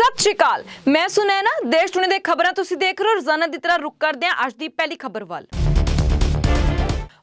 ਸਤਿ ਸ਼੍ਰੀ ਅਕਾਲ। ਮੈਂ ਸੁਨੈਨਾ, ਦੇਸ਼ ਦੁਨੀਆ ਦੇ ਖਬਰਾਂ ਤੁਸੀਂ ਦੇਖ ਰਹੇ ਹੋ। ਰੋਜ਼ਾਨਾ ਦੀ ਤਰ੍ਹਾਂ ਰੁਕ ਕਰਦੇ ਹਾਂ ਅੱਜ ਦੀ ਪਹਿਲੀ ਖਬਰ ਵੱਲ।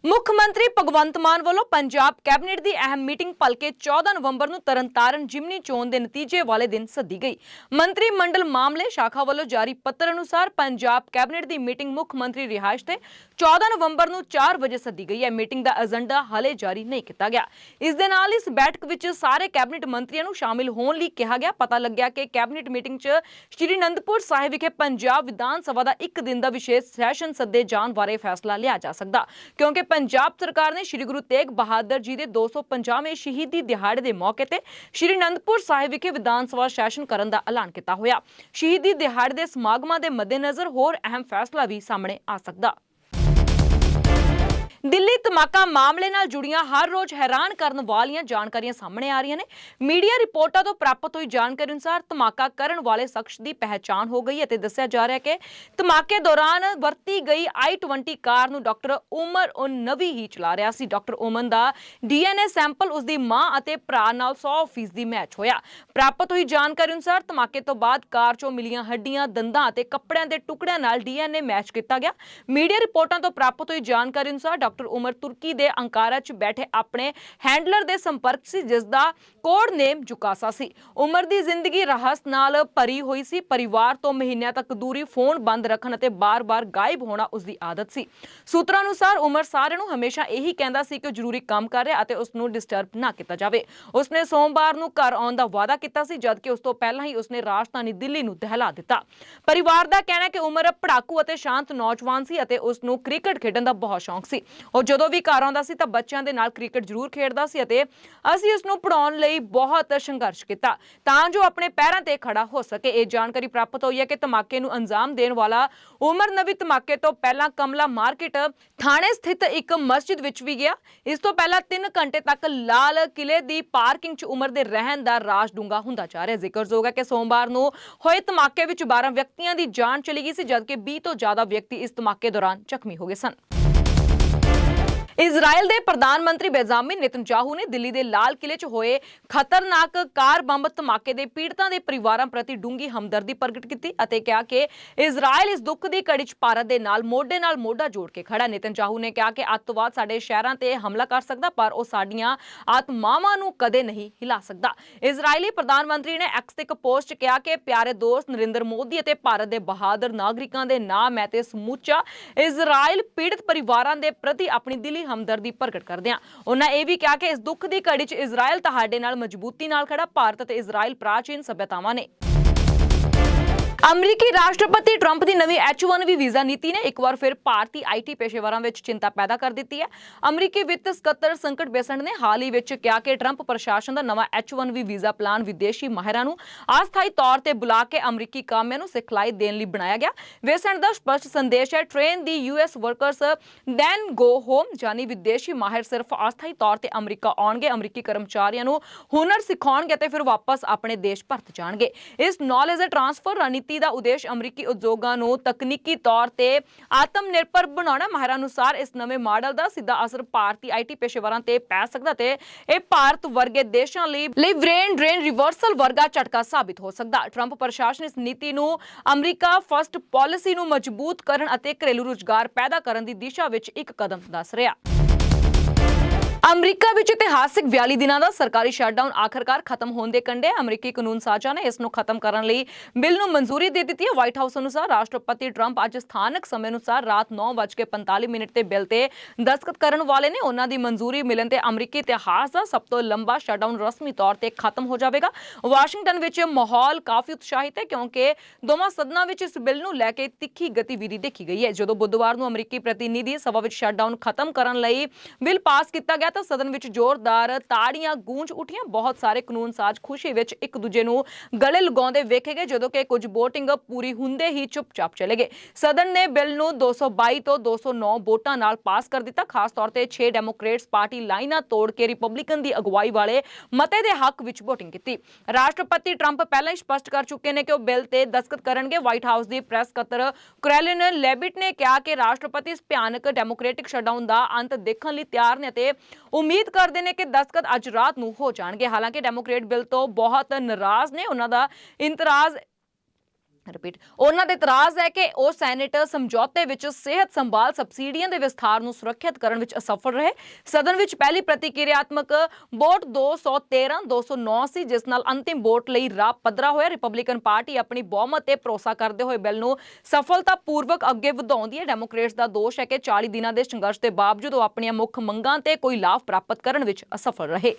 ਮੁੱਖ ਮੰਤਰੀ ਭਗਵੰਤ ਮਾਨ ਵੱਲੋਂ ਪੰਜਾਬ ਕੈਬਨਿਟ ਦੀ ਅਹਿਮ ਮੀਟਿੰਗ ਭਲਕੇ 14 ਨਵੰਬਰ ਨੂੰ ਤਰਨਤਾਰਨ ਜਿਮਨੀ ਚੋਣ ਦੇ ਨਤੀਜੇ ਵਾਲੇ ਦਿਨ ਸੱਦੀ ਗਈ। ਮੰਤਰੀ ਮੰਡਲ ਮਾਮਲੇ ਸ਼ਾਖਾ ਵੱਲੋਂ ਜਾਰੀ ਪੱਤਰ ਅਨੁਸਾਰ ਪੰਜਾਬ ਕੈਬਨਿਟ ਦੀ ਮੀਟਿੰਗ ਮੁੱਖ ਮੰਤਰੀ ਰਿਹਾਇਸ਼ ਤੇ 14 ਨਵੰਬਰ ਨੂੰ 4 ਵਜੇ ਸੱਦੀ ਗਈ। ਹੈ ਮੀਟਿੰਗ ਦਾ ਏਜੰਡਾ ਹਾਲੇ ਜਾਰੀ ਨਹੀਂ ਕੀਤਾ ਗਿਆ। ਇਸ ਦੇ ਨਾਲ ਇਸ ਬੈਠਕ ਵਿੱਚ ਸਾਰੇ ਕੈਬਨਿਟ ਮੰਤਰੀਆਂ ਨੂੰ ਸ਼ਾਮਿਲ ਹੋਣ ਲਈ ਕਿਹਾ ਗਿਆ। ਪਤਾ ਲੱਗਿਆ ਕਿ ਕੈਬਨਿਟ ਮੀਟਿੰਗ 'ਚ ਸ਼੍ਰੀ ਅਨੰਦਪੁਰ ਸਾਹਿਬ ਵਿਖੇ ਪੰਜਾਬ ਵਿਧਾਨ ਸਭਾ ਦਾ ਇੱਕ ਦਿਨ ਦਾ ਵਿਸ਼ੇਸ਼ ਸੈਸ਼ਨ ਸੱਦੇ ਜਾਣ ਬਾਰੇ ਫੈਸਲਾ ਲਿਆ ਜਾ ਸਕਦਾ, ਕਿਉਂਕਿ ਪੰਜਾਬ ਸਰਕਾਰ ਨੇ ਸ਼੍ਰੀ ਗੁਰੂ ਤੇਗ ਬਹਾਦਰ ਜੀ ਦੇ 250ਵੇਂ ਸ਼ਹੀਦੀ ਦਿਹਾੜੇ ਦੇ ਮੌਕੇ ਤੇ ਸ਼੍ਰੀ ਅਨੰਦਪੁਰ ਸਾਹਿਬ ਵਿਖੇ ਵਿਧਾਨ ਸਭਾ ਸੈਸ਼ਨ ਕਰਨ ਦਾ ਐਲਾਨ ਕੀਤਾ ਹੋਇਆ। ਸ਼ਹੀਦੀ ਦਿਹਾੜੇ ਦੇ ਸਮਾਗਮਾਂ ਦੇ ਮੱਦੇਨਜ਼ਰ ਹੋਰ ਅਹਿਮ ਫੈਸਲਾ ਵੀ ਸਾਹਮਣੇ ਆ ਸਕਦਾ। ਦਿੱਲੀ ਧਮਾਕਾ ਮਾਮਲੇ ਨਾਲ ਜੁੜੀਆਂ ਹਰ ਰੋਜ਼ ਹੈਰਾਨ ਕਰਨ ਵਾਲੀਆਂ ਜਾਣਕਾਰੀਆਂ ਸਾਹਮਣੇ ਆ ਰਹੀਆਂ ਨੇ। ਮੀਡੀਆ ਰਿਪੋਰਟਾਂ ਤੋਂ ਪ੍ਰਾਪਤ ਹੋਈ ਜਾਣਕਾਰੀ ਅਨੁਸਾਰ ਧਮਾਕਾ ਕਰਨ ਵਾਲੇ ਸ਼ਖਸ ਦੀ ਪਹਿਚਾਣ ਹੋ ਗਈ ਅਤੇ ਦੱਸਿਆ ਜਾ ਰਿਹਾ ਕਿ ਧਮਾਕੇ ਦੌਰਾਨ ਵਰਤੀ ਗਈ i20 ਕਾਰ ਨੂੰ ਡਾਕਟਰ ਉਮਰ ਉਨਵੀ ਹੀ ਚਲਾ ਰਿਹਾ ਸੀ। ਡਾਕਟਰ ਉਮਨ ਦਾ ਡੀਐਨਏ ਸੈਂਪਲ ਉਸ ਦੀ ਮਾਂ ਅਤੇ ਭਰਾ ਨਾਲ 100% ਮੈਚ ਹੋਇਆ। ਪ੍ਰਾਪਤ ਹੋਈ ਜਾਣਕਾਰੀ ਅਨੁਸਾਰ ਧਮਾਕੇ ਤੋਂ ਬਾਅਦ ਕਾਰ 'ਚੋਂ ਮਿਲੀਆਂ ਹੱਡੀਆਂ, ਦੰਦਾਂ ਅਤੇ ਕੱਪੜਿਆਂ ਦੇ ਟੁਕੜਿਆਂ ਨਾਲ ਡੀਐਨਏ ਮੈਚ ਕੀਤਾ ਗਿਆ। ਮੀਡੀਆ ਰਿਪੋਰਟਾਂ ਤੋਂ ਪ੍ਰਾਪਤ ਹੋਈ ਜਾਣਕਾਰੀ ਅਨੁਸਾਰ ਡਾਕਟਰ ਉਮਰ ਤੁਰਕੀ ਦੇ ਅੰਕਾਰਾ 'ਚ ਬੈਠੇ ਆਪਣੇ ਹੈਂਡਲਰ ਦੇ ਸੰਪਰਕ ਸੀ ਜਿਸ ਦਾ ਕੋਡ ਨੇਮ ਜੁਕਾਸਾ ਸੀ। ਉਮਰ ਦੀ ਜ਼ਿੰਦਗੀ ਰਹੱਸ ਨਾਲ ਭਰੀ ਹੋਈ ਸੀ। ਪਰਿਵਾਰ ਤੋਂ ਮਹੀਨਿਆਂ ਤੱਕ ਦੂਰੀ ਫੋਨ ਬੰਦ ਰੱਖਣ ਅਤੇ ਬਾਰ-ਬਾਰ ਗਾਇਬ ਹੋਣਾ ਉਸ ਦੀ ਆਦਤ ਸੀ। ਸੂਤਰਾਂ ਅਨੁਸਾਰ ਉਮਰ ਸਾਰਿਆਂ ਨੂੰ ਹਮੇਸ਼ਾ ਇਹੀ ਕਹਿੰਦਾ ਸੀ ਕਿ ਜ਼ਰੂਰੀ ਕੰਮ ਕਰ ਰਿਹਾ ਅਤੇ ਉਸ ਨੂੰ ਡਿਸਟਰਬ ਨਾ ਕੀਤਾ ਜਾਵੇ। ਉਸਨੇ ਸੋਮਵਾਰ ਨੂੰ ਘਰ ਆਉਣ ਦਾ ਵਾਅਦਾ ਕੀਤਾ ਸੀ, ਜਦਕਿ ਉਸ ਤੋਂ ਪਹਿਲਾਂ ਹੀ ਉਸਨੇ ਰਾਜਧਾਨੀ ਦਿੱਲੀ ਨੂੰ ਦਹਿਲਾ ਦਿੱਤਾ। ਪਰਿਵਾਰ ਦਾ ਕਹਿਣਾ ਹੈ ਕਿ ਉਮਰ ਪੜਾਕੂ ਅਤੇ ਸ਼ਾਂਤ ਨੌਜਵਾਨ ਸੀ ਅਤੇ ਉਸ ਨੂੰ ਕ੍ਰਿਕਟ ਖੇਡਣ ਦਾ ਬਹੁਤ ਸ਼ੌਂਕ ਸੀ। ਉਹ ਜਦੋਂ ਵੀ ਘਰ ਆਉਂਦਾ ਸੀ ਤਾਂ ਬੱਚਿਆਂ ਦੇ ਨਾਲ ਕ੍ਰਿਕਟ ਜ਼ਰੂਰ ਖੇਡਦਾ ਸੀ ਅਤੇ ਅਸੀਂ ਉਸ ਨੂੰ ਪੜਾਉਣ ਲਈ ਬਹੁਤ ਸੰਘਰਸ਼ ਕੀਤਾ। ਤਾਂ ਜੋ ਆਪਣੇ ਪੈਰਾਂ ਤੇ ਖੜਾ ਹੋ ਸਕੇ। ਇਹ ਜਾਣਕਾਰੀ ਪ੍ਰਾਪਤ ਹੋਈ ਹੈ ਕਿ ਧਮਾਕੇ ਨੂੰ ਅੰਜਾਮ ਦੇਣ ਵਾਲਾ ਉਮਰ ਨਵੀ ਧਮਾਕੇ ਤੋਂ ਪਹਿਲਾਂ ਕਮਲਾ ਮਾਰਕੀਟ ਥਾਣੇ ਸਥਿਤ ਇੱਕ ਮਸਜਿਦ ਵਿੱਚ ਵੀ ਗਿਆ। ਇਸ ਤੋਂ ਪਹਿਲਾਂ 3 ਘੰਟੇ ਤੱਕ ਲਾਲ ਕਿਲੇ ਦੀ ਪਾਰਕਿੰਗ 'ਚ ਉਮਰ ਦੇ ਰਹਿਣ ਦਾ ਰਾਜ ਡੂੰਗਾ ਹੁੰਦਾ ਜਾ ਰਿਹਾ। ਜ਼ਿਕਰਯੋਗ ਹੈ ਕਿ ਸੋਮਵਾਰ ਨੂੰ ਹੋਏ ਧਮਾਕੇ ਵਿੱਚ 12 ਵਿਅਕਤੀਆਂ ਦੀ ਜਾਨ ਚਲੀ ਗਈ ਸੀ, ਜਦਕਿ 20 ਤੋਂ ਜ਼ਿਆਦਾ ਵਿਅਕਤੀ ਇਸ ਧਮਾਕੇ ਦੌਰਾਨ ਜ਼ਖਮੀ ਹੋ ਗਏ ਸਨ। ਇਜ਼ਰਾਈਲ ਦੇ ਪ੍ਰਧਾਨ ਮੰਤਰੀ ਬੈਜ਼ਾਮਿਨ ਨੇਤਨਯਾਹੂ ਨੇ ਦਿੱਲੀ ਦੇ ਲਾਲ ਕਿਲੇ 'ਚ ਹੋਏ ਖਤਰਨਾਕ ਕਾਰ ਬੰਬ ਧਮਾਕੇ ਦੇ ਪੀੜਤਾਂ ਦੇ ਪਰਿਵਾਰਾਂ ਪ੍ਰਤੀ ਡੂੰਗੀ ਹਮਦਰਦੀ ਪ੍ਰਗਟ ਕੀਤੀ ਅਤੇ ਕਿਹਾ ਕਿ ਇਜ਼ਰਾਈਲ ਇਸ ਦੁੱਖ ਦੀ ਘੜੀ 'ਚ ਭਾਰਤ ਦੇ ਨਾਲ ਮੋਢੇ ਨਾਲ ਮੋਢਾ ਜੋੜ ਕੇ ਖੜਾ ਹੈ। ਨੇ ਕਿਹਾ ਕਿ ਅੱਤਵਾਦ ਸਾਡੇ ਸ਼ਹਿਰਾਂ ਤੇ ਹਮਲਾ ਕਰ ਸਕਦਾ, ਪਰ ਉਹ ਸਾਡੀਆਂ ਆਤਮਾਵਾਂ ਨੂੰ ਕਦੇ ਨਹੀਂ ਹਿਲਾ ਸਕਦਾ ਇਜ਼ਰਾਈਲੀ ਪ੍ਰਧਾਨ ਮੰਤਰੀ ਨੇ ਐਕਸ ਤੇ ਇੱਕ ਪੋਸਟ 'ਚ ਕਿਹਾ ਕਿ ਪਿਆਰੇ ਦੋਸਤ ਨਰਿੰਦਰ ਮੋਦੀ ਅਤੇ ਭਾਰਤ ਦੇ ਬਹਾਦਰ ਨਾਗਰਿਕਾਂ ਦੇ ਨਾਮ ਮੈਂ ਤੇ ਸਮੁੱਚਾ ਇਜ਼ਰਾਈਲ ਪੀੜਤ ਪਰਿਵਾਰਾਂ ਦੇ ਪ੍ਰਤੀ ਆਪਣੀ ਦਿਲੀ ਹਮਦਰਦੀ ਪ੍ਰਗਟ ਕਰਦੇ ਹਾਂ। ਉਹਨਾਂ ਇਹ ਵੀ ਕਿਹਾ ਕਿ ਇਸ ਦੁੱਖ ਦੀ ਘੜੀ 'ਚ ਇਜ਼ਰਾਈਲ ਤੁਹਾਡੇ ਨਾਲ ਮਜ਼ਬੂਤੀ ਨਾਲ ਖੜਾ, ਭਾਰਤ ਅਤੇ ਇਜ਼ਰਾਈਲ ਪ੍ਰਾਚੀਨ ਸਭਿਅਤਾਵਾਂ ਨੇ। ਅਮਰੀਕੀ ਰਾਸ਼ਟਰਪਤੀ ਟਰੰਪ ਦੀ ਨਵੀਂ H1B ਵੀਜ਼ਾ ਨੀਤੀ ਨੇ ਇੱਕ ਵਾਰ ਫਿਰ ਭਾਰਤੀ ਆਈਟੀ ਪੇਸ਼ੇਵਰਾਂ ਵਿੱਚ ਚਿੰਤਾ ਪੈਦਾ ਕਰ ਦਿੱਤੀ ਹੈ। ਅਮਰੀਕੀ ਵਿੱਤ ਸਕੱਤਰ ਸੰਕਟ ਬੇਸੰਟ ਨੇ ਹਾਲ ਹੀ ਵਿੱਚ ਕਿਹਾ ਕਿ ਟਰੰਪ ਪ੍ਰਸ਼ਾਸਨ ਦਾ ਨਵਾਂ H1B ਵੀਜ਼ਾ ਪਲਾਨ ਵਿਦੇਸ਼ੀ ਮਾਹਿਰਾਂ ਨੂੰ ਅਸਥਾਈ ਤੌਰ ਤੇ ਬੁਲਾ ਕੇ ਅਮਰੀਕੀ ਕਾਮਿਆਂ ਨੂੰ ਸਿਖਲਾਈ ਦੇਣ ਲਈ ਬਣਾਇਆ ਗਿਆ। ਬੇਸੰਟ ਦਾ ਸਪਸ਼ਟ ਸੰਦੇਸ਼ ਹੈ, train the US workers then go home ਜਾਨੀ ਵਿਦੇਸ਼ੀ ਮਾਹਿਰ ਸਿਰਫ ਅਸਥਾਈ ਤੌਰ ਤੇ ਅਮਰੀਕਾ ਆਉਣਗੇ, ਅਮਰੀਕੀ ਕਰਮਚਾਰੀਆਂ ਨੂੰ ਹੁਨਰ ਸਿਖਾਉਣਗੇ ਅਤੇ ਫਿਰ ਵਾਪਸ ਆਪਣੇ ਦੇਸ਼ ਪਰਤ ਜਾਣਗੇ। ਇਸ ਨੌਲੇਜ ਟ੍ਰਾਂਸਫਰ ਰਣਨੀਤੀ ਦਾ ਉਦੇਸ਼ ਅਮਰੀਕੀ ਉਦਯੋਗਾਂ ਨੂੰ ਤਕਨੀਕੀ ਤੌਰ ਤੇ ਆਤਮ ਨਿਰਭਰ ਬਣਾਉਣਾ ਮਾਹਿਰਾਂ ਅਨੁਸਾਰ ਇਸ ਨਵੇਂ ਮਾਡਲ ਦਾ ਸਿੱਧਾ ਅਸਰ ਭਾਰਤੀ ਆਈਟੀ ਪੇਸ਼ੇਵਰਾਂ ਤੇ ਪੈ ਸਕਦਾ ਤੇ ਇਹ ਭਾਰਤ ਵਰਗੇ ਦੇਸ਼ਾਂ ਲਈ ਲਈ ਬ੍ਰੇਨ ਡਰੇਨ ਰਿਵਰਸਲ ਵਰਗਾ ਝਟਕਾ ਸਾਬਿਤ ਹੋ ਸਕਦਾ। ਟਰੰਪ ਪ੍ਰਸ਼ਾਸਨ ਇਸ ਨੀਤੀ ਨੂੰ ਅਮਰੀਕਾ ਫਸਟ ਪਾਲਿਸੀ ਨੂੰ ਮਜ਼ਬੂਤ ਕਰਨ ਅਤੇ ਘਰੇਲੂ ਰੁਜ਼ਗਾਰ ਪੈਦਾ ਕਰਨ ਦੀ ਦਿਸ਼ਾ ਵਿੱਚ ਇੱਕ ਕਦਮ ਦੱਸ ਰਿਹਾ। ਅਮਰੀਕਾ ਵਿੱਚ ਇਤਿਹਾਸਿਕ 42 ਦਿਨਾਂ ਦਾ ਸਰਕਾਰੀ ਸ਼ਟਡਾਊਨ ਆਖਰਕਾਰ ਖਤਮ ਹੋਣ ਦੇ ਕੰਢੇ ਅਮਰੀਕੀ ਕਾਨੂੰਨ ਸਾਜ਼ਾਂ ਨੇ ਇਸ ਨੂੰ ਖਤਮ ਕਰਨ ਲਈ ਬਿੱਲ ਨੂੰ ਮਨਜ਼ੂਰੀ ਦੇ ਦਿੱਤੀ ਹੈ। ਵਾਈਟ ਹਾਊਸ ਅਨੁਸਾਰ ਰਾਸ਼ਟਰਪਤੀ ਟਰੰਪ ਅੱਜ ਸਥਾਨਕ ਸਮੇਂ ਅਨੁਸਾਰ ਰਾਤ 9:45 ਮਿੰਟ ਤੇ ਬਿੱਲ ਤੇ ਦਸਤਖਤ ਕਰਨ ਵਾਲੇ ਨੇ। ਉਹਨਾਂ ਦੀ ਮਨਜ਼ੂਰੀ ਮਿਲਣ ਤੇ ਅਮਰੀਕੀ ਇਤਿਹਾਸ ਦਾ ਸਭ ਤੋਂ ਲੰਬਾ ਸ਼ਟਡਾਊਨ ਰਸਮੀ ਤੌਰ ਤੇ ਖਤਮ ਹੋ ਜਾਵੇਗਾ। ਵਾਸ਼ਿੰਗਟਨ ਵਿੱਚ ਮਾਹੌਲ ਕਾਫੀ ਉਤਸ਼ਾਹਿਤ ਹੈ ਕਿਉਂਕਿ ਦੋਵਾਂ ਸਦਨਾਂ ਵਿੱਚ ਇਸ ਬਿੱਲ ਨੂੰ ਲੈ ਕੇ ਤਿੱਖੀ ਗਤੀਵਿਧੀ ਦੇਖੀ ਗਈ ਹੈ। ਜਦੋਂ ਬੁੱਧਵਾਰ ਨੂੰ ਅਮਰੀਕੀ ਪ੍ਰਤੀਨਿਧੀ ਸਭਾ ਵਿੱਚ ਸ਼ਟਡਾਊਨ ਖਤਮ ਕਰਨ ਲਈ ਬਿੱਲ ਪਾਸ ਕੀਤਾ ਗਿਆ ਤਾਂ ਸਦਨ ਵਿੱਚ ਜ਼ੋਰਦਾਰ ਤਾੜੀਆਂ, ਗੂੰਜ ਉੱਠੀਆਂ। ਬਹੁਤ ਸਾਰੇ ਕਾਨੂੰਨ ਸਾਜ਼ ਖੁਸ਼ੀ ਵਿੱਚ ਇੱਕ ਦੂਜੇ ਨੂੰ ਗਲੇ ਲਗਾਉਂਦੇ ਵੇਖੇ ਗਏ, ਜਦੋਂ ਕਿ ਕੁਝ VOTING ਪੂਰੀ ਹੁੰਦੇ ਹੀ ਚੁੱਪਚਾਪ ਚਲੇ ਗਏ। ਸਦਨ ਨੇ ਬਿੱਲ ਨੂੰ 222 ਤੋਂ 209 ਵੋਟਾਂ ਨਾਲ ਪਾਸ ਕਰ ਦਿੱਤਾ। ਖਾਸ ਤੌਰ ਤੇ 6 ਡੈਮੋਕ੍ਰੇਟਸ ਪਾਰਟੀ ਲਾਈਨਾਂ ਤੋੜ ਕੇ ਰਿਪਬਲਿਕਨ ਦੀ ਅਗਵਾਈ ਵਾਲੇ ਮਤੇ ਦੇ ਹੱਕ ਵਿੱਚ VOTING ਕੀਤੀ। ਰਾਸ਼ਟਰਪਤੀ ਟਰੰਪ ਪਹਿਲਾਂ ਹੀ ਸਪਸ਼ਟ ਕਰ ਚੁੱਕੇ ਨੇ ਕਿ ਉਹ ਬਿੱਲ ਤੇ ਦਸਤਖਤ ਕਰਨਗੇ। ਵਾਈਟ ਹਾਊਸ ਦੀ ਪ੍ਰੈਸ ਕਤਰ ਕ੍ਰੈਲਿਨ ਲੈਬਿਟ ਨੇ ਕਿਹਾ ਕਿ ਰਾਸ਼ਟਰਪਤੀ ਇਸ ਭਿਆਨਕ ਡੈਮੋਕ੍ਰੈਟਿਕ ਸ਼ਟਡਾਊਨ ਦਾ ਅੰਤ ਦੇਖਣ ਲਈ ਤਿਆਰ ਨੇ ਅਤੇ ਉਮੀਦ ਕਰਦੇ ਨੇ ਕਿ ਦਸਤਖਤ ਅੱਜ ਰਾਤ ਨੂੰ ਹੋ ਜਾਣਗੇ। ਹਾਲਾਂਕਿ ਡੈਮੋਕ੍ਰੇਟ ਬਿੱਲ ਤੋਂ ਬਹੁਤ ਨਾਰਾਜ਼ ਨੇ। ਉਹਨਾਂ ਦਾ ਇੰਤਰਾਜ਼ ਰਿਪੀਟ ਉਹਨਾਂ ਦੇ ਇਤਰਾਜ਼ ਹੈ ਕਿ ਉਹ ਸੈਨੇਟ ਸਮਝੌਤੇ ਵਿੱਚ ਸਿਹਤ ਸੰਭਾਲ ਸਬਸਿਡੀਆਂ ਦੇ ਵਿਸਥਾਰ ਨੂੰ ਸੁਰੱਖਿਅਤ ਕਰਨ ਵਿੱਚ ਅਸਫਲ ਰਹੇ। ਸਦਨ ਵਿੱਚ ਪਹਿਲੀ ਪ੍ਰਤੀਕਿਰਿਆਤਮਕ ਵੋਟ 213 209 ਸੀ ਜਿਸ ਨਾਲ ਅੰਤਿਮ ਵੋਟ ਲਈ ਰਾਹ ਪੱਧਰਾ ਹੋਇਆ। ਰਿਪਬਲਿਕਨ ਪਾਰਟੀ ਆਪਣੀ ਬਹੁਮਤ ਤੇ ਭਰੋਸਾ ਕਰਦੇ ਹੋਏ ਬਿੱਲ ਨੂੰ ਸਫਲਤਾਪੂਰਵਕ ਅੱਗੇ ਵਧਾਉਂਦੀ ਹੈ। ਡੈਮੋਕ੍ਰੇਟਸ ਦਾ ਦੋਸ਼ ਹੈ ਕਿ 40 ਦਿਨਾਂ ਦੇ ਸੰਘਰਸ਼ ਦੇ ਬਾਵਜੂਦ ਉਹ ਆਪਣੀਆਂ ਮੁੱਖ ਮੰਗਾਂ ਤੇ ਕੋਈ ਲਾਭ ਪ੍ਰਾਪਤ ਕਰਨ ਵਿੱਚ ਅਸਫਲ ਰਹੇ।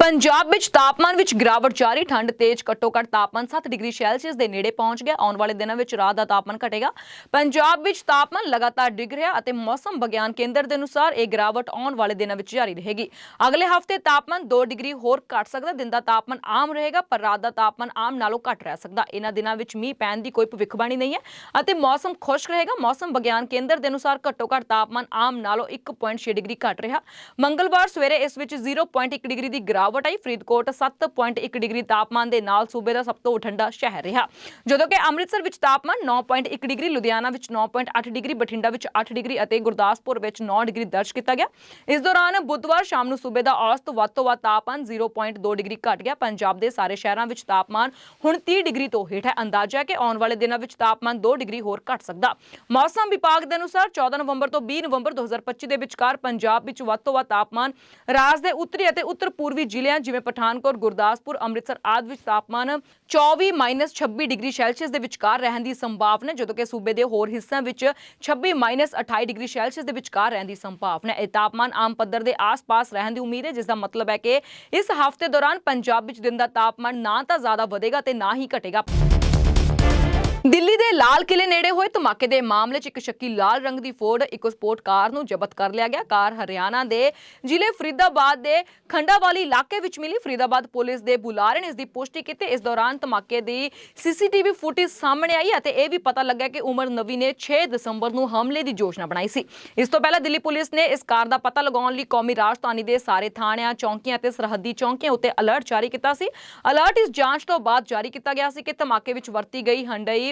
ਪੰਜਾਬ ਵਿੱਚ ਤਾਪਮਾਨ ਵਿੱਚ ਗਿਰਾਵਟ ਜਾਰੀ, ਠੰਡ ਤੇਜ਼ ਘੱਟੋ-ਘੱਟ ਤਾਪਮਾਨ 7 ਡਿਗਰੀ ਸੈਲਸੀਅਸ ਦੇ ਨੇੜੇ ਪਹੁੰਚ ਗਿਆ। ਆਉਣ ਵਾਲੇ ਦਿਨਾਂ ਵਿੱਚ ਰਾਤ ਦਾ ਤਾਪਮਾਨ ਘਟੇਗਾ। ਪੰਜਾਬ ਵਿੱਚ ਤਾਪਮਾਨ ਲਗਾਤਾਰ ਡਿੱਗ ਰਿਹਾ ਅਤੇ ਮੌਸਮ ਵਿਗਿਆਨ ਕੇਂਦਰ ਦੇ ਅਨੁਸਾਰ ਇਹ ਗਿਰਾਵਟ ਆਉਣ ਵਾਲੇ ਦਿਨਾਂ ਵਿੱਚ ਜਾਰੀ ਰਹੇਗੀ। ਅਗਲੇ ਹਫ਼ਤੇ ਤਾਪਮਾਨ 2 ਡਿਗਰੀ ਹੋਰ ਘਟ ਸਕਦਾ। ਦਿਨ ਦਾ ਤਾਪਮਾਨ ਆਮ ਰਹੇਗਾ, ਪਰ ਰਾਤ ਦਾ ਤਾਪਮਾਨ ਆਮ ਨਾਲੋਂ ਘੱਟ ਰਹਿ ਸਕਦਾ। ਇਹਨਾਂ ਦਿਨਾਂ ਵਿੱਚ ਮੀਂਹ ਪੈਣ ਦੀ ਕੋਈ ਭਵਿੱਖਬਾਣੀ ਨਹੀਂ ਹੈ ਅਤੇ ਮੌਸਮ ਖੁਸ਼ਕ ਰਹੇਗਾ। ਮੌਸਮ ਵਿਗਿਆਨ ਕੇਂਦਰ ਦੇ ਅਨੁਸਾਰ ਘੱਟੋ-ਘੱਟ ਤਾਪਮਾਨ ਆਮ ਨਾਲੋਂ 1.6 ਡਿਗਰੀ ਘਟ ਰਿਹਾ। ਮੰਗਲਵਾਰ ਸਵੇਰੇ ਇਸ ਵਿੱਚ 0.1 ਡਿਗਰੀ ਦੀ ਗਿਰਾਵਟ ਆਈ। ਫਰੀਦਕੋਟ 7.1 ਡਿਗਰੀ ਤਾਪਮਾਨ ਦੇ ਨਾਲ ਸੂਬੇ ਦਾ ਸਭ ਤੋਂ ਠੰਡਾ ਸ਼ਹਿਰ ਰਿਹਾ। ਜਦੋਂ ਕਿ ਅੰਮ੍ਰਿਤਸਰ ਵਿੱਚ ਤਾਪਮਾਨ 9.1 ਡਿਗਰੀ, ਲੁਧਿਆਣਾ ਵਿੱਚ 9.8 ਡਿਗਰੀ, ਬਠਿੰਡਾ ਵਿੱਚ 8 ਡਿਗਰੀ ਅਤੇ ਗੁਰਦਾਸਪੁਰ ਵਿੱਚ 9 ਡਿਗਰੀ ਦਰਜ ਕੀਤਾ ਗਿਆ। ਇਸ ਦੌਰਾਨ ਬੁੱਧਵਾਰ ਸ਼ਾਮ ਨੂੰ ਸੂਬੇ ਦਾ ਔਸਤ ਵੱਧ ਤੋਂ ਵੱਧ ਤਾਪਮਾਨ 0.2 ਡਿਗਰੀ ਘਟ ਗਿਆ। ਪੰਜਾਬ ਦੇ ਸਾਰੇ ਸ਼ਹਿਰਾਂ ਵਿੱਚ ਤਾਪਮਾਨ ਹੁਣ 30 ਡਿਗਰੀ ਤੋਂ ਹੇਠ ਹੈ। ਅੰਦਾਜ਼ਾ ਹੈ ਕਿ ਆਉਣ ਵਾਲੇ ਦਿਨਾਂ ਵਿੱਚ ਤਾਪਮਾਨ 2 ਡਿਗਰੀ ਹੋਰ ਘਟ ਸਕਦਾ। ਮੌਸਮ ਵਿਭਾਗ ਦੇ ਅਨੁਸਾਰ 14 ਨਵੰਬਰ ਤੋਂ 20 ਨਵੰਬਰ 2025 ਦੇ ਵਿਚਕਾਰ ਪੰਜਾਬ ਵਿੱਚ ਵੱਧ ਤੋਂ ਵੱਧ ਤਾਪਮਾਨ ਰਾਜ ਦੇ ਉੱਤਰੀ ਅਤੇ ਉੱਤਰ ਪੂਰਬੀ ਜ਼ਿਲ੍ਹਿਆਂ, ਜਿਵੇਂ ਪਠਾਨਕੋਟ, ਗੁਰਦਾਸਪੁਰ, ਅੰਮ੍ਰਿਤਸਰ ਆਦਿ ਵਿੱਚ ਤਾਪਮਾਨ 24-26 ਡਿਗਰੀ ਸੈਲਸੀਅਸ ਦੇ ਵਿਚਕਾਰ ਰਹਿਣ ਦੀ ਸੰਭਾਵਨਾ, ਜਦੋਂ ਕਿ ਸੂਬੇ ਦੇ ਹੋਰ ਹਿੱਸਿਆਂ ਵਿੱਚ 26-28 ਡਿਗਰੀ ਸੈਲਸੀਅਸ ਦੇ ਵਿਚਕਾਰ ਰਹਿਣ ਦੀ ਸੰਭਾਵਨਾ ਇਹ ਤਾਪਮਾਨ ਆਮ ਪੱਧਰ ਦੇ ਆਸ-ਪਾਸ ਰਹਿਣ ਦੀ ਉਮੀਦ ਹੈ ਜਿਸ ਦਾ ਮਤਲਬ ਹੈ ਕਿ ਇਸ ਹਫ਼ਤੇ ਦੌਰਾਨ ਪੰਜਾਬ ਵਿੱਚ ਦਿਨ ਦਾ ਤਾਪਮਾਨ ਨਾ ਤਾਂ ਜ਼ਿਆਦਾ ਵਧੇਗਾ ਤੇ ਨਾ ਹੀ ਘਟੇਗਾ। ਦਿੱਲੀ ਦੇ ਲਾਲ ਕਿਲੇ ਨੇੜੇ ਹੋਏ ਧਮਾਕੇ ਦੇ ਮਾਮਲੇ 'ਚ ਇੱਕ ਸ਼ੱਕੀ ਲਾਲ ਰੰਗ ਦੀ ਫੋਰਡ, ਇਕੋ ਸਪੋਰਟ ਕਾਰ ਨੂੰ ਜ਼ਬਤ ਕਰ ਲਿਆ ਗਿਆ। ਕਾਰ ਹਰਿਆਣਾ ਦੇ ਜ਼ਿਲ੍ਹੇ ਫਰੀਦਾਬਾਦ ਦੇ ਖੰਡਾਵਾਲੀ ਇਲਾਕੇ ਵਿੱਚ ਮਿਲੀ। ਫਰੀਦਾਬਾਦ ਪੁਲਿਸ ਦੇ ਬੁਲਾਰੇ ਨੇ ਇਸ ਦੀ ਪੁਸ਼ਟੀ ਕੀਤੀ। ਇਸ ਦੌਰਾਨ ਧਮਾਕੇ ਦੀ ਸੀਸੀਟੀਵੀ ਫੁਟੇਜ ਸਾਹਮਣੇ ਆਈ ਅਤੇ ਇਹ ਵੀ ਪਤਾ ਲੱਗਾ ਕਿ ਉਮਰ ਨਵੀ ਨੇ 6 ਦਸੰਬਰ ਨੂੰ ਹਮਲੇ ਦੀ ਯੋਜਨਾ ਬਣਾਈ ਸੀ। ਇਸ ਤੋਂ ਪਹਿਲਾਂ ਦਿੱਲੀ ਪੁਲਿਸ ਨੇ ਇਸ ਕਾਰ ਦਾ ਪਤਾ ਲਗਾਉਣ ਲਈ ਕੌਮੀ ਰਾਜਧਾਨੀ ਦੇ ਸਾਰੇ ਥਾਣਿਆਂ, ਚੌਂਕੀਆਂ ਅਤੇ ਸਰਹੱਦੀ ਚੌਂਕੀਆਂ ਉੱਤੇ ਅਲਰਟ ਜਾਰੀ ਕੀਤਾ ਸੀ। ਅਲਰਟ ਇਸ ਜਾਂਚ ਤੋਂ ਬਾਅਦ ਜਾਰੀ ਕੀਤਾ ਗਿਆ ਸੀ ਕਿ ਧਮਾਕੇ ਵਿੱਚ ਵਰਤੀ ਗਈ ਹੰਡਈ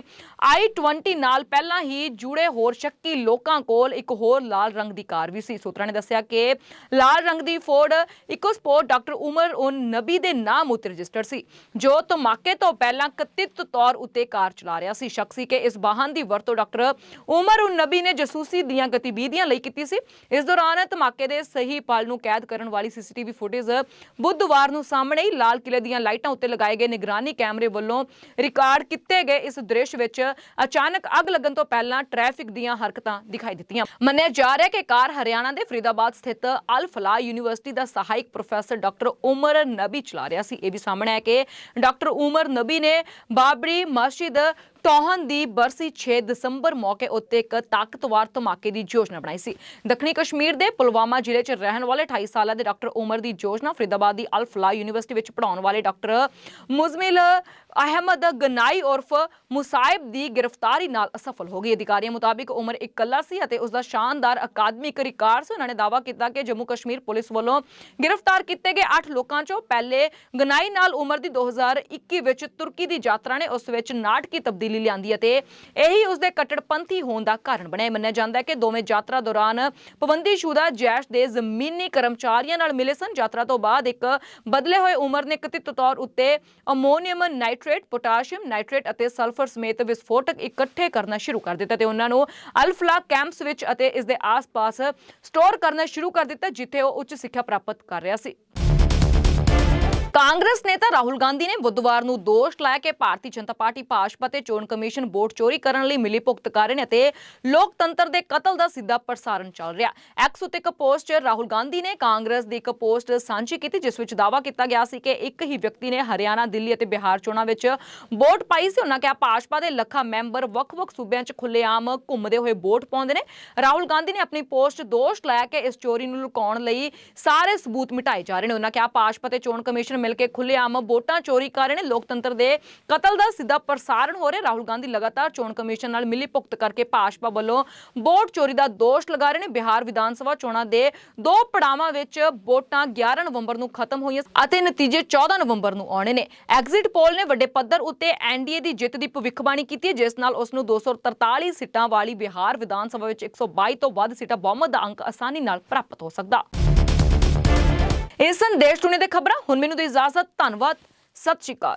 i20 ਨਾਲ ਪਹਿਲਾਂ ਹੀ ਜੁੜੇ ਹੋਰ ਸ਼ੱਕੀ ਲੋਕਾਂ ਕੋਲ ਇੱਕ ਹੋਰ ਲਾਲ ਰੰਗ ਦੀ ਕਾਰ ਵੀ ਸੀ। ਸੂਤਰਾਂ ਨੇ ਦੱਸਿਆ ਕਿ ਲਾਲ ਰੰਗ ਦੀ ਫੋਰਡ ਇਕੋਸਪੋਰਟ ਡਾਕਟਰ ਉਮਰ ਉਨ ਨਬੀ ਦੇ ਨਾਮ ਉੱਤੇ ਰਜਿਸਟਰਡ ਸੀ, ਜੋ ਧਮਾਕੇ ਤੋਂ ਪਹਿਲਾਂ ਕਥਿਤ ਤੌਰ ਉੱਤੇ ਕਾਰ ਚਲਾ ਰਿਹਾ ਸੀ। ਸ਼ੱਕ ਸੀ ਕਿ ਇਸ ਵਾਹਨ ਦੀ ਵਰਤੋਂ ਡਾਕਟਰ ਉਮਰ ਉਨ ਨਬੀ ਨੇ ਜਸੂਸੀ ਦੀਆਂ ਗਤੀਵਿਧੀਆਂ ਲਈ ਕੀਤੀ ਸੀ। ਇਸ ਦੌਰਾਨ ਧਮਾਕੇ ਦੇ ਸਹੀ ਪਲ ਨੂੰ ਕੈਦ ਕਰਨ ਵਾਲੀ ਸੀਸੀਟੀਵੀ ਫੁਟੇਜ ਬੁੱਧਵਾਰ ਨੂੰ ਸਾਹਮਣੇ ਹੀ ਲਾਲ ਕਿਲੇ ਦੀਆਂ ਲਾਈਟਾਂ ਉੱਤੇ ਲਗਾਏ ਗਏ ਨਿਗਰਾਨੀ ਕੈਮਰੇ ਵੱਲੋਂ ਰਿਕਾਰਡ ਕੀਤੇ ਗਏ ਇਸ ਦ੍ਰਿਸ਼ ਵਿੱਚ ਅਚਾਨਕ ਅੱਗ ਲੱਗਣ ਤੋਂ ਪਹਿਲਾਂ ਟ੍ਰੈਫਿਕ ਦੀਆਂ ਹਰਕਤਾਂ ਦਿਖਾਈ ਦਿੱਤੀਆਂ। ਮੰਨਿਆ ਜਾ ਰਿਹਾ ਕਿ ਕਾਰ ਹਰਿਆਣਾ ਦੇ ਫਰੀਦਾਬਾਦ ਸਥਿਤ ਅਲ ਫਲਾਹ ਯੂਨੀਵਰਸਿਟੀ ਦਾ ਸਹਾਇਕ ਪ੍ਰੋਫੈਸਰ ਡਾਕਟਰ ਉਮਰ ਨਬੀ ਚਲਾ ਰਿਹਾ ਸੀ। ਇਹ ਵੀ ਸਾਹਮਣੇ ਹੈ ਕਿ ਡਾਕਟਰ ਉਮਰ ਨਬੀ ਨੇ ਬਾਬਰੀ ਮਸਜਿਦ ਟੋਹਨ ਦੀ ਬਰਸੀ 6 ਦਸੰਬਰ ਮੌਕੇ ਉੱਤੇ ਇੱਕ ਤਾਕਤਵਰ ਧਮਾਕੇ ਦੀ ਯੋਜਨਾ ਬਣਾਈ ਸੀ। ਦੱਖਣੀ ਕਸ਼ਮੀਰ ਦੇ ਪੁਲਵਾਮਾ ਜ਼ਿਲ੍ਹੇ 'ਚ ਰਹਿਣ ਵਾਲੇ 28 ਸਾਲਾਂ ਦੇ ਡਾਕਟਰ ਉਮਰ ਦੀ ਯੋਜਨਾ ਫਰੀਦਾਬਾਦ ਦੀ ਅਲਫਲਾਹ ਯੂਨੀਵਰਸਿਟੀ ਵਿੱਚ ਪੜਾਉਣ ਵਾਲੇ ਡਾਕਟਰ ਮੁਜ਼ਮਿਲ ਅਹਿਮਦ ਗਨਾਈ ਉਰਫ ਮੁਸਾਇਬ ਦੀ ਗ੍ਰਿਫਤਾਰੀ ਨਾਲ ਅਸਫਲ ਹੋ ਗਈ। ਅਧਿਕਾਰੀਆਂ ਮੁਤਾਬਿਕ ਉਮਰ ਇਕੱਲਾ ਸੀ ਅਤੇ ਉਸ ਦਾ ਸ਼ਾਨਦਾਰ ਅਕਾਦਮਿਕ ਰਿਕਾਰਡ ਸੀ ਉਹਨਾਂ ਨੇ ਦਾਅਵਾ ਕੀਤਾ ਕਿ ਜੰਮੂ ਕਸ਼ਮੀਰ ਪੁਲਿਸ ਵੱਲੋਂ ਗ੍ਰਿਫਤਾਰ ਕੀਤੇ ਗਏ 8 ਲੋਕਾਂ 'ਚੋਂ ਪਹਿਲੇ ਗਨਾਈ ਨਾਲ ਉਮਰ ਦੀ 2021 ਵਿੱਚ ਤੁਰਕੀ ਦੀ ਯਾਤਰਾ ਨੇ ਉਸ ਵਿੱਚ ਨਾਟਕੀ ਤਬਦੀਲੀ ਲਿਆਂਦੀ ਅਤੇ ਇਹੀ ਉਸ ਦੇ ਕੱਟੜਪੰਥੀ ਹੋਣ ਦਾ ਕਾਰਨ ਬਣਿਆ। ਮੰਨਿਆ ਜਾਂਦਾ ਹੈ ਕਿ ਦੋਵੇਂ ਯਾਤਰਾ ਦੌਰਾਨ ਪਾਬੰਦੀਸ਼ੁਦਾ ਜੈਸ਼ ਦੇ ਜ਼ਮੀਨੀ ਕਰਮਚਾਰੀਆਂ ਨਾਲ ਮਿਲੇ ਸਨ। ਯਾਤਰਾ ਤੋਂ ਬਾਅਦ ਇੱਕ ਬਦਲੇ ਹੋਏ ਉਮਰ ਨੇ ਕਥਿਤ ਤੌਰ ਉੱਤੇ ਅਮੋਨੀਅਮ ਨਾਈਟ੍ਰੇਟ, ਪੋਟਾਸ਼ੀਅਮ ਨਾਈਟ੍ਰੇਟ ਅਤੇ ਸਲਫਰ ਸਮੇਤ ਵਿਸਫੋਟਕ ਇਕੱਠੇ ਕਰਨਾ ਸ਼ੁਰੂ ਕਰ ਦਿੱਤਾ ਤੇ ਉਹਨਾਂ ਨੂੰ ਅਲਫਲਾ ਕੈਂਪਸ ਵਿੱਚ ਅਤੇ ਇਸ ਦੇ ਆਸ-ਪਾਸ ਸਟੋਰ ਕਰਨਾ ਸ਼ੁਰੂ ਕਰ ਦਿੱਤਾ, ਜਿੱਥੇ ਉਹ ਉੱਚ ਸਿੱਖਿਆ ਪ੍ਰਾਪਤ ਕਰ ਰਿਹਾ ਸੀ। ਕਾਂਗਰਸ ਨੇਤਾ ਰਾਹੁਲ ਗਾਂਧੀ ਨੇ ਬੁੱਧਵਾਰ ਨੂੰ ਦੋਸ਼ ਲਾਇਆ ਕਿ ਭਾਰਤੀ ਜਨਤਾ ਪਾਰਟੀ ਭਾਜਪਾ ਤੇ ਚੋਣ ਕਮਿਸ਼ਨ ਵੋਟ ਚੋਰੀ ਕਰਨ ਲਈ ਮਿਲੀ ਭੁਗਤ ਕਰ ਰਹੇ ਨੇ ਅਤੇ ਲੋਕਤੰਤਰ ਦੇ ਕਤਲ ਦਾ ਸਿੱਧਾ ਪ੍ਰਸਾਰਣ ਚੱਲ ਰਿਹਾ। ਐਕਸ ਉੱਤੇ ਇੱਕ ਪੋਸਟ ਰਾਹੁਲ ਗਾਂਧੀ ਨੇ ਕਾਂਗਰਸ ਦੀ ਇੱਕ ਪੋਸਟ ਸਾਂਝੀ ਕੀਤੀ, ਜਿਸ ਵਿੱਚ ਦਾਅਵਾ ਕੀਤਾ ਗਿਆ ਸੀ ਕਿ ਇੱਕ ਹੀ ਵਿਅਕਤੀ ਨੇ ਹਰਿਆਣਾ, ਦਿੱਲੀ ਅਤੇ ਬਿਹਾਰ ਚੋਣਾਂ ਵਿੱਚ ਵੋਟ ਪਾਈ ਸੀ। ਉਹਨਾਂ ਕਿਹਾ, ਭਾਜਪਾ ਦੇ ਲੱਖਾਂ ਮੈਂਬਰ ਵੱਖ-ਵੱਖ ਸੂਬਿਆਂ 'ਚ ਖੁੱਲੇਆਮ ਘੁੰਮਦੇ ਹੋਏ ਵੋਟ ਪਾਉਂਦੇ ਨੇ। ਰਾਹੁਲ ਗਾਂਧੀ ਨੇ ਆਪਣੀ ਪੋਸਟ ਦੋਸ਼ ਲਾਇਆ ਕਿ ਇਸ ਚੋਰੀ ਨੂੰ ਲੁਕਾਉਣ ਲਈ ਸਾਰੇ ਸਬੂਤ ਮਿਟਾਏ ਜਾ ਰਹੇ ਨੇ। ਉਹਨਾਂ ਕਿਹਾ, ਭਾਜਪਾ ਤੇ ਚੋਣ ਕਮਿਸ਼ਨ ਮਿਲ ਕੇ ਖੁੱਲ੍ਹੇਆਮ ਵੋਟਾਂ ਚੋਰੀ ਕਰ ਰਹੇ ਨੇ ਲੋਕਤੰਤਰ ਦੇ ਕਤਲ ਦਾ ਸਿੱਧਾ ਪ੍ਰਸਾਰਣ ਹੋ ਰਿਹਾ। ਰਾਹੁਲ ਗਾਂਧੀ ਲਗਾਤਾਰ ਚੋਣ ਕਮਿਸ਼ਨ ਨਾਲ ਮਿਲੀ ਭੁਗਤ ਕਰਕੇ ਭਾਜਪਾ ਵੱਲੋਂ ਵੋਟ ਚੋਰੀ ਦਾ ਦੋਸ਼ ਲਗਾ ਰਹੇ ਨੇ। ਬਿਹਾਰ ਵਿਧਾਨ ਸਭਾ ਚੋਣਾਂ ਦੇ ਦੋ ਪੜਾਵਾਂ ਵਿੱਚ ਵੋਟਾਂ 11 ਨਵੰਬਰ ਨੂੰ ਖਤਮ ਹੋਈਆਂ ਅਤੇ ਨਤੀਜੇ 14 ਨਵੰਬਰ ਨੂੰ ਆਉਣੇ ਨੇ। ਐਗਜ਼ਿਟ ਪੋਲ ਨੇ ਵੱਡੇ ਪੱਧਰ ਉੱਤੇ ਐਨਡੀਏ ਦੀ ਜਿੱਤ ਦੀ ਭਵਿੱਖਬਾਣੀ ਕੀਤੀ ਜਿਸ ਨਾਲ ਉਸ ਨੂੰ 243 ਸੀਟਾਂ ਵਾਲੀ ਬਿਹਾਰ ਵਿਧਾਨ ਸਭਾ ਵਿੱਚ 122 ਤੋਂ ਵੱਧ ਸੀਟਾਂ ਬਹੁਮਤ ਦਾ ਅੰਕ ਆਸਾਨੀ ਨਾਲ ਪ੍ਰਾਪਤ ਹੋ ਸਕਦਾ। ਇਸ ਸੰਦੇਸ਼ ਟੁਨੇ ਦੇ ਖਬਰਾਂ ਹੁਣ ਮੈਨੂੰ ਦੀ ਇਜਾਜ਼ਤ ਧੰਨਵਾਦ ਸਤਿ ਸ਼੍ਰੀ ਅਕਾਲ।